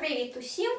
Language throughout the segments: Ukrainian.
Привіт усім!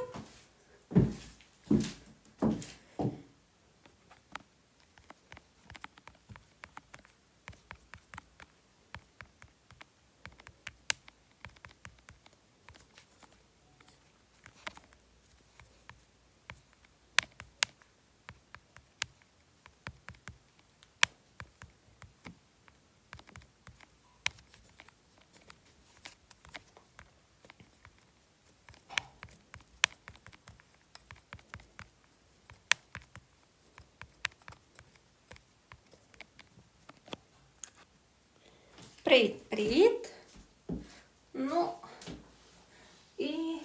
Привіт-привіт. Ну, і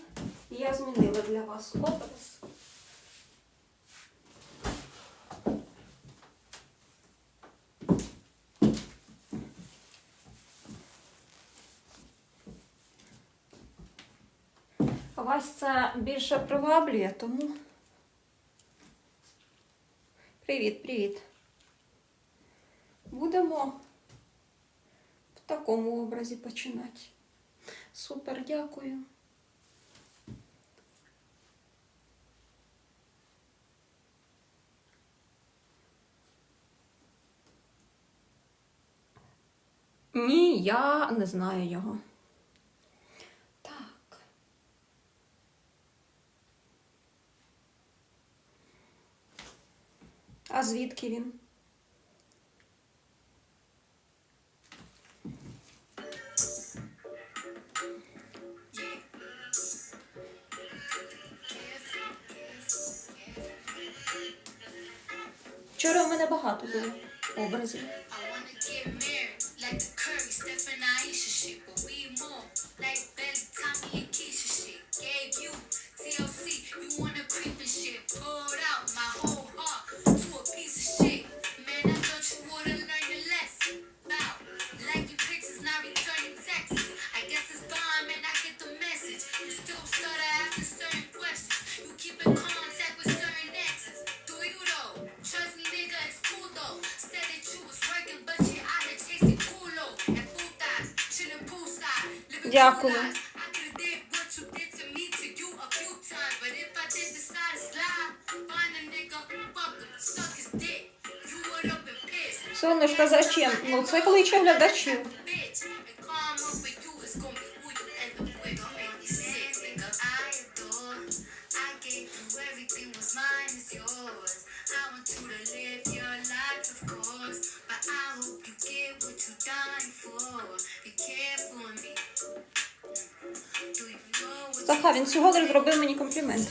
я змінила для вас образ. Вас це більше приваблює, тому... Привіт-привіт! такому образі починати. Супер, дякую. Ні, я не знаю його. Так. А звідки він? Вчора у мене багато було образів. Дякую. Сонечка, зачем? Ну це кличе глядачів. Тобто, Захар, він всього зробив мені комплімент.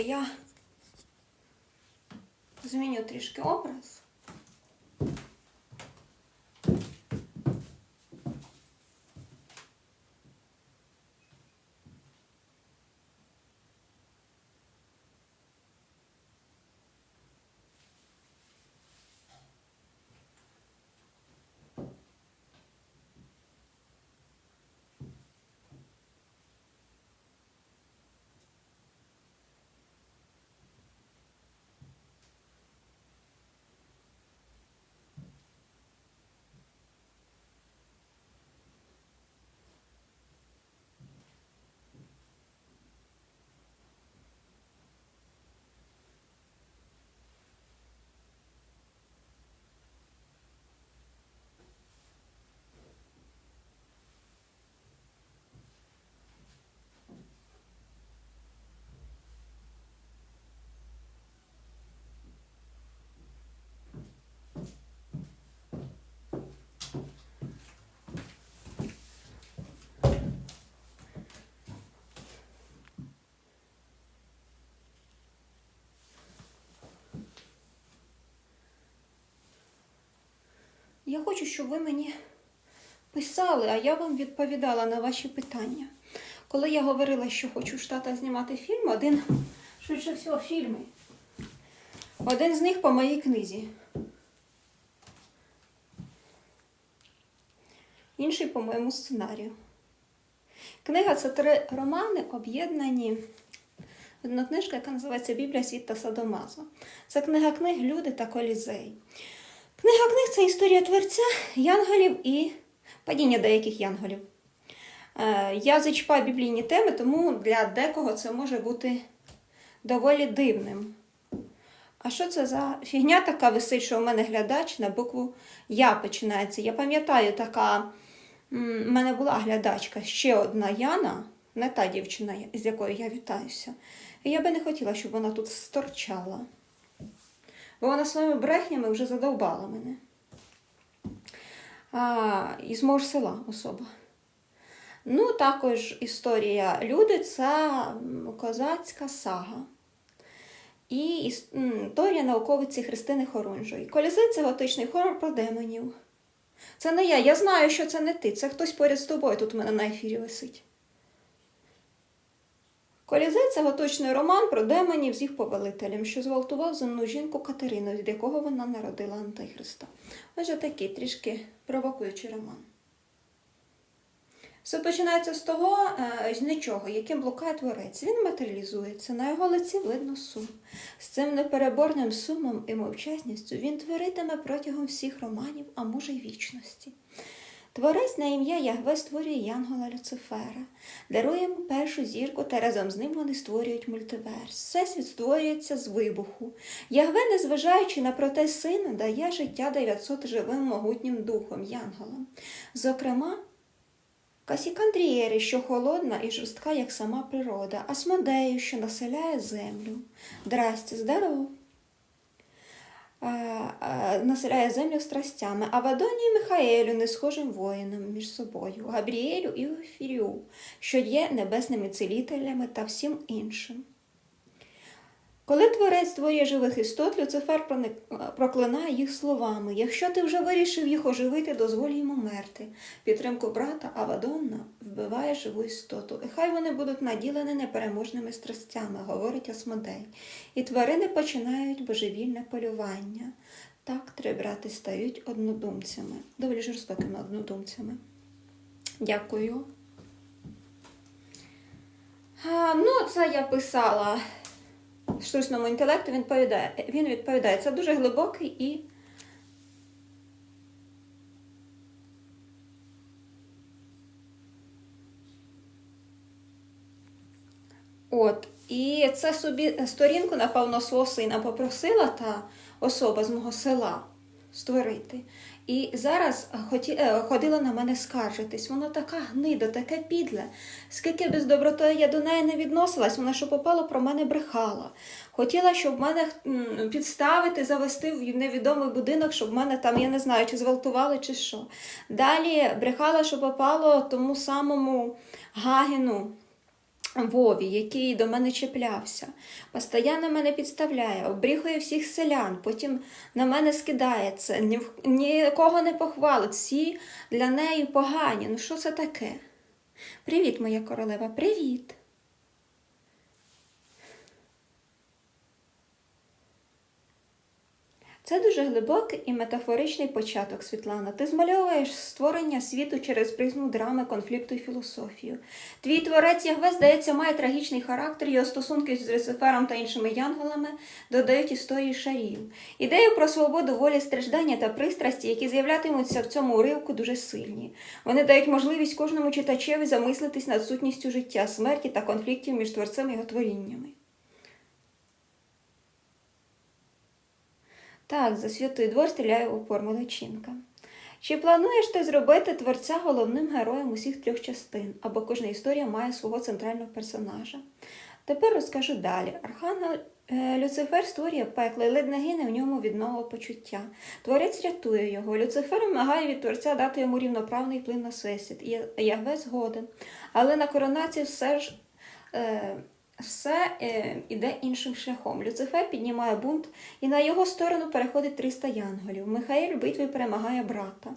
я Зміню трішки образ. Я хочу, щоб ви мені писали, а я вам відповідала на ваші питання. Коли я говорила, що хочу в Штатах знімати фільм, один, швидше всього, фільми. Один з них по моїй книзі. Інший по моєму сценарію. Книга це три романи, об'єднані в одну книжку, яка називається Біблія світ та Садомазо. Це книга книг Люди та Колізей. Це історія творця, янголів і падіння деяких янголів. Е, Я зачіпаю біблійні теми, тому для декого це може бути доволі дивним. А що це за фігня така висить, що у мене глядач на букву Я починається? Я пам'ятаю, така в мене була глядачка, ще одна Яна, не та дівчина, з якою я вітаюся. І я би не хотіла, щоб вона тут сторчала. Бо вона своїми брехнями вже задовбала мене. Із мого села особа. Ну, також історія люди це козацька сага. І історія науковиці Христини Хорунжої. Колізи це готичний хорор про демонів. Це не я. Я знаю, що це не ти. Це хтось поряд з тобою тут у мене на ефірі висить. Колізей це готичний роман про демонів з їх повелителем, що зґвалтував земну жінку Катерину, від якого вона народила Антихриста. Отже, такий трішки провокуючий роман. Все починається з того, е, з нічого, яким блукає творець. Він матеріалізується, на його лиці видно сум. З цим непереборним сумом і мовчазністю він творитиме протягом всіх романів, а може й вічності. Творець на ім'я Ягве створює Янгола Люцифера, дарує йому першу зірку, та разом з ним вони створюють мультиверс. Всесвіт створюється з вибуху. Ягве, незважаючи на протест сина, дає життя 900 живим могутнім духом Янголам. Зокрема, Касікандрієри, що холодна і жорстка, як сама природа, Асмодею, що населяє землю. Здрасте, здоров. Е, е, населяє землю страстями, а Вадоні Михаелю, не схожим воїнам між собою, Габріелю і Офірю, що є небесними цілітелями та всім іншим. Коли творець створює живих істот, Люцифер проник- проклинає їх словами. Якщо ти вже вирішив їх оживити, дозволь йому мерти. Підтримку брата Авадонна вбиває живу істоту. І хай вони будуть наділені непереможними страстями, говорить Асмодей. І тварини починають божевільне полювання. Так три брати стають однодумцями, доволі жорстокими однодумцями. Дякую. А, ну, це я писала штучному інтелекту, він відповідає. Він відповідає. Це дуже глибокий і. От. І це собі сторінку, напевно, свого сина попросила та особа з мого села створити. І зараз хоті, е, ходила на мене скаржитись. Вона така гнида, таке підле. Скільки без доброти я до неї не відносилась, вона що попало про мене брехала. Хотіла, щоб мене підставити, завести в невідомий будинок, щоб мене там, я не знаю, чи зґвалтували, чи що. Далі брехала, що попало тому самому Гагіну. Вові, який до мене чіплявся, постійно мене підставляє, обріхує всіх селян, потім на мене скидається, ні, нікого не похвалить, всі для неї погані. Ну що це таке? Привіт, моя королева, привіт. Це дуже глибокий і метафоричний початок, Світлана. Ти змальовуєш створення світу через призму драми, конфлікту і філософію. Твій творець Ягве, здається, має трагічний характер, його стосунки з Люцифером та іншими янголами додають історії шарів. Ідею про свободу волі, страждання та пристрасті, які з'являтимуться в цьому уривку, дуже сильні. Вони дають можливість кожному читачеві замислитись над сутністю життя, смерті та конфліктів між творцем і його творіннями. Так, за святий двор стріляє у упор молодчинка. Чи плануєш ти зробити творця головним героєм усіх трьох частин, або кожна історія має свого центрального персонажа? Тепер розкажу далі. Архангел е, Люцифер створює пекло і ледь не гине в ньому від нового почуття. Творець рятує його. Люцифер вимагає від творця дати йому рівноправний вплив на всесвіт. Ягве згоден. Але на коронацію все ж е, все е, іде іншим шляхом. Люцифер піднімає бунт, і на його сторону переходить 300 янголів. Михаїль в битві перемагає брата.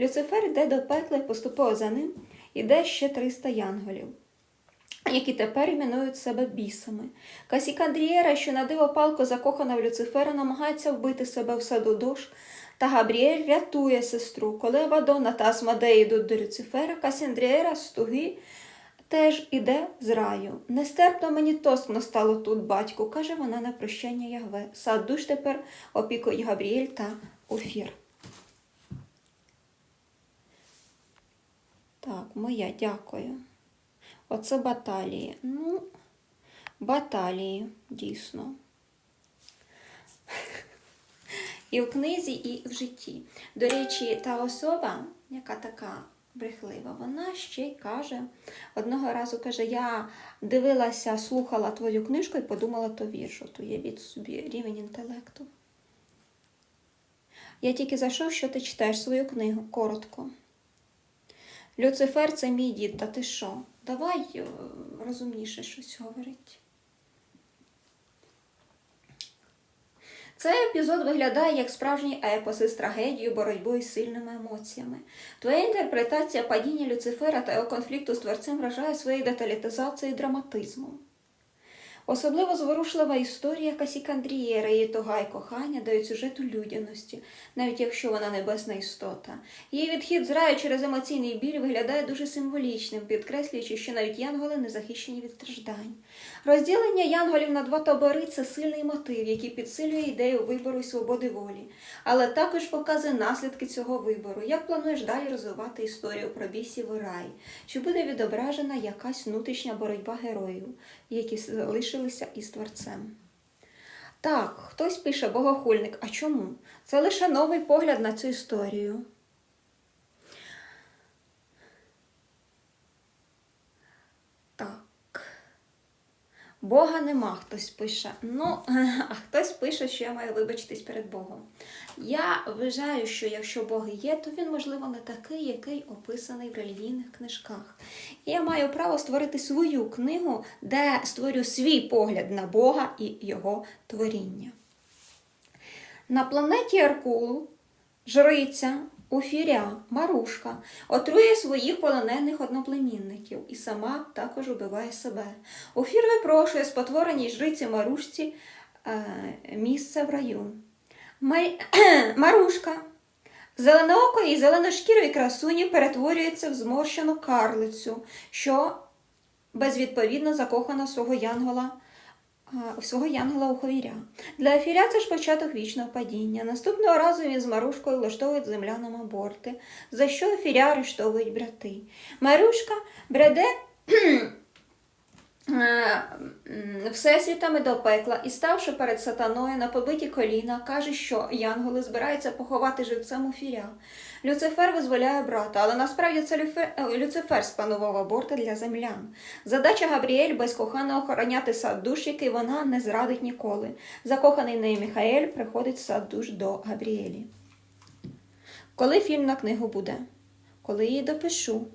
Люцифер йде до пекла і поступово за ним іде ще 300 янголів, які тепер іменують себе бісами. Касікандрієра, що на диво палко закохана в Люцифера, намагається вбити себе в саду дощ, та Габріель рятує сестру. Коли Авадона та Асмадей йдуть до Люцифера, Касіндрієра з туги теж іде з раю. Нестерпно мені тоскно стало тут, батьку, каже вона на прощання Ягве. Сад душ тепер опікують Габріель та Офір. Так, моя, дякую. Оце баталії. Ну, баталії, дійсно. І в книзі, і в житті. До речі, та особа, яка така брехлива, вона ще й каже, одного разу каже, я дивилася, слухала твою книжку і подумала, то вірш. От уявіть собі рівень інтелекту. Я тільки зайшов, що ти читаєш свою книгу, коротко. Люцифер це мій дід, та ти що? Давай е, розумніше щось говорить. Цей епізод виглядає як справжній епос із трагедією, боротьбою з сильними емоціями. Твоя інтерпретація падіння Люцифера та його конфлікту з творцем вражає своєю деталітизацією і драматизмом. Особливо зворушлива історія Касікандрієра, її тога й кохання дають сюжету людяності, навіть якщо вона небесна істота. Її відхід з раю через емоційний біль виглядає дуже символічним, підкреслюючи, що навіть янголи не захищені від страждань. Розділення янголів на два табори це сильний мотив, який підсилює ідею вибору і свободи волі, але також показує наслідки цього вибору. Як плануєш далі розвивати історію про бісів і рай? Чи буде відображена якась внутрішня боротьба героїв, які залишилися із творцем? Так, хтось пише богохульник. А чому? Це лише новий погляд на цю історію. Так. Бога нема, хтось пише. Ну, а хтось пише, що я маю вибачитись перед Богом. Я вважаю, що якщо Бог є, то він, можливо, не такий, який описаний в релігійних книжках. І я маю право створити свою книгу, де створю свій погляд на Бога і його творіння. На планеті Аркул жриця Офіря, Марушка, отрує своїх полонених одноплемінників і сама також убиває себе. Офір випрошує спотвореній жриці Марушці е, місце в раю. Май... Марушка, зеленоокої і зеленошкірої красуні перетворюється в зморщену карлицю, що безвідповідно закохана свого янгола а, свого янгола уховіря. Для ефіря це ж початок вічного падіння. Наступного разу він з Марушкою влаштовують землянам аборти, за що ефіря арештовують брати. Марушка бреде е, всесвітами до пекла і, ставши перед сатаною на побиті коліна, каже, що янголи збираються поховати живцем ефіря. Люцифер визволяє брата, але насправді це Люфе- е, Люцифер спанував аборти для землян. Задача Габріель безкохано охороняти сад душ, який вона не зрадить ніколи. Закоханий нею Міхаель приходить в сад душ до Габріелі. Коли фільм на книгу буде? Коли її допишу.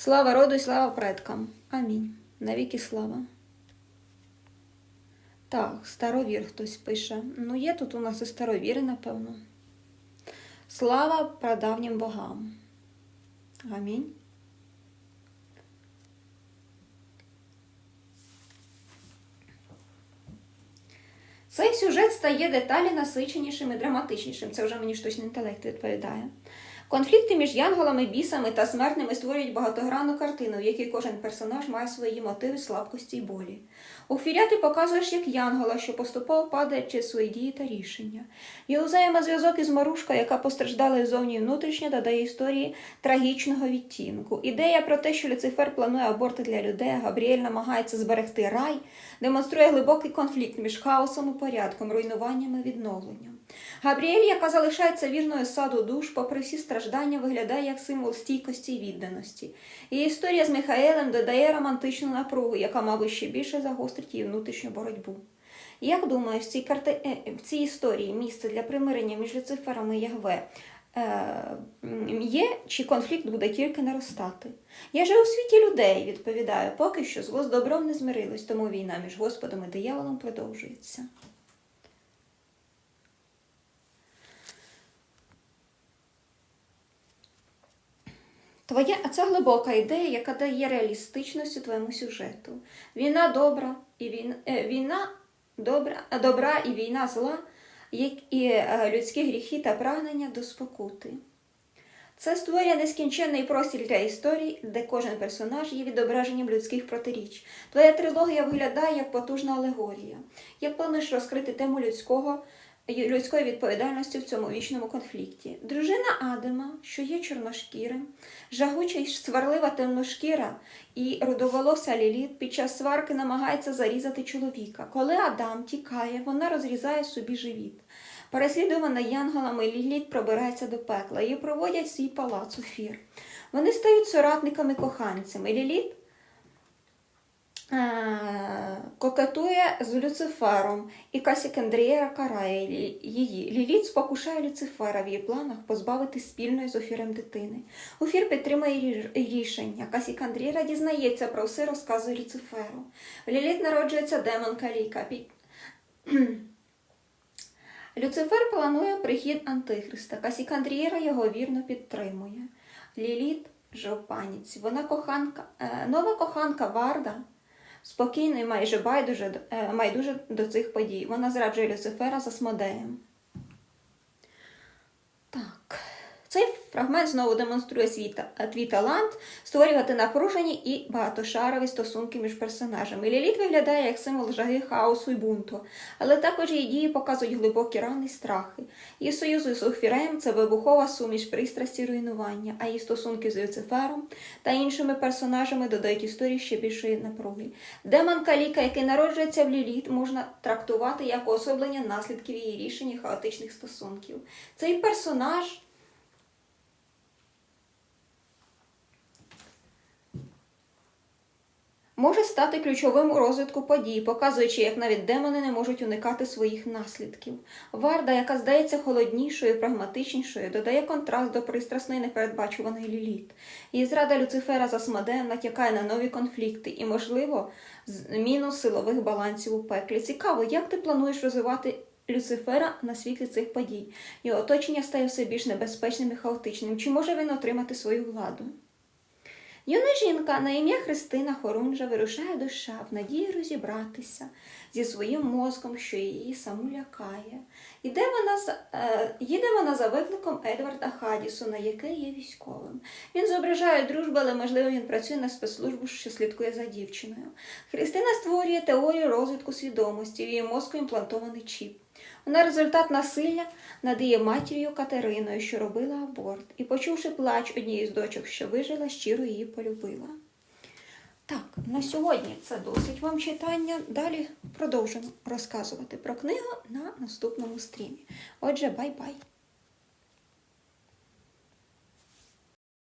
Слава роду і слава предкам. Амінь. Навіки слава. Так, старовір хтось пише. Ну, є тут у нас і старовіри, напевно. Слава прадавнім богам. Амінь. Цей сюжет стає деталі насиченішим і драматичнішим. Це вже мені штучний інтелект відповідає. Конфлікти між янголами, бісами та смертними створюють багатогранну картину, в якій кожен персонаж має свої мотиви, слабкості й болі. У Фіря ти показуєш як янгола, що поступово падає через свої дії та рішення. Його взаємозв'язок із Марушкою, яка постраждала і зовні і внутрішньо, додає історії трагічного відтінку. Ідея про те, що Люцифер планує аборти для людей, Габріель намагається зберегти рай, демонструє глибокий конфлікт між хаосом і порядком, руйнуванням і відновленням. Габріель, яка залишається вірною саду душ, попри всі страждання, виглядає як символ стійкості і відданості. Її історія з Михаелем додає романтичну напругу, яка, мабуть, ще більше загострить її внутрішню боротьбу. Як думаєш, в цій, карти... е, в цій історії місце для примирення між Люцифером і Ягве е, є, чи конфлікт буде тільки наростати. Я же у світі людей, відповідаю, поки що зло з добром не змирилось, тому війна між Господом і дияволом продовжується. Твоя, а це глибока ідея, яка дає реалістичності твоєму сюжету. Війна добра і війна, е, війна добра, е, добра і війна зла, як і е, людські гріхи та прагнення до спокути. Це створює нескінченний простір для історій, де кожен персонаж є відображенням людських протиріч. Твоя трилогія виглядає як потужна алегорія. Як плануєш розкрити тему людського, людської відповідальності в цьому вічному конфлікті? Дружина Адама, що є чорношкірим, жагуча й сварлива темношкіра і рудоволоса Ліліт під час сварки намагається зарізати чоловіка. Коли Адам тікає, вона розрізає собі живіт. Переслідувана янголами Ліліт пробирається до пекла. Її проводять в свій палац у фір. Вони стають соратниками коханцями. Ліліт кокетує з Люцифером, і Касікандрієра карає її. Ліліт спокушає Люцифера в її планах позбавити спільної з Офірем дитини. Офір підтримує рі- рішення. Касікандріра дізнається про все, розказує Люциферу. Ліліт народжується демон Каліка. Люцифер планує прихід Антихриста. Касікандрієра його вірно підтримує. Ліліт же паніці. Вона коханка, е, нова коханка Варда спокійно і майже байдуже, е, майдуже до цих подій. Вона зраджує Люцифера з Асмодеєм. Так. Цей фрагмент знову демонструє свій твій талант створювати напружені і багатошарові стосунки між персонажами. Ліліт виглядає як символ жаги, хаосу і бунту, але також її дії показують глибокі рани і страхи. Її союз з Офіреєм – це вибухова суміш пристрасті руйнування, а її стосунки з Люцифером та іншими персонажами додають історії ще більшої напруги. Демон Каліка, який народжується в Ліліт, можна трактувати як уособлення наслідків її рішень і хаотичних стосунків. Цей персонаж може стати ключовим у розвитку подій, показуючи, як навіть демони не можуть уникати своїх наслідків. Варда, яка здається холоднішою, прагматичнішою, додає контраст до пристрасної непередбачуваної ліліт. Її зрада Люцифера з Асмодеєм натякає на нові конфлікти і, можливо, зміну силових балансів у пеклі. Цікаво, як ти плануєш розвивати Люцифера на світлі цих подій? Його оточення стає все більш небезпечним і хаотичним. Чи може він отримати свою владу? Юна жінка на ім'я Христина Хорунжа вирушає до США в надії розібратися зі своїм мозком, що її саму лякає. Іде вона е, їде вона за викликом Едварда Хадісона, який є військовим. Він зображає дружбу, але можливо він працює на спецслужбу, що слідкує за дівчиною. Христина створює теорію розвитку свідомості, в її мозку імплантований чіп. Вона результат насилля над її матір'ю Катериною, що робила аборт, і, почувши плач однієї з дочок, що вижила, щиро її полюбила. Так, на сьогодні це досить вам читання. Далі продовжимо розказувати про книгу на наступному стрімі. Отже, бай-бай!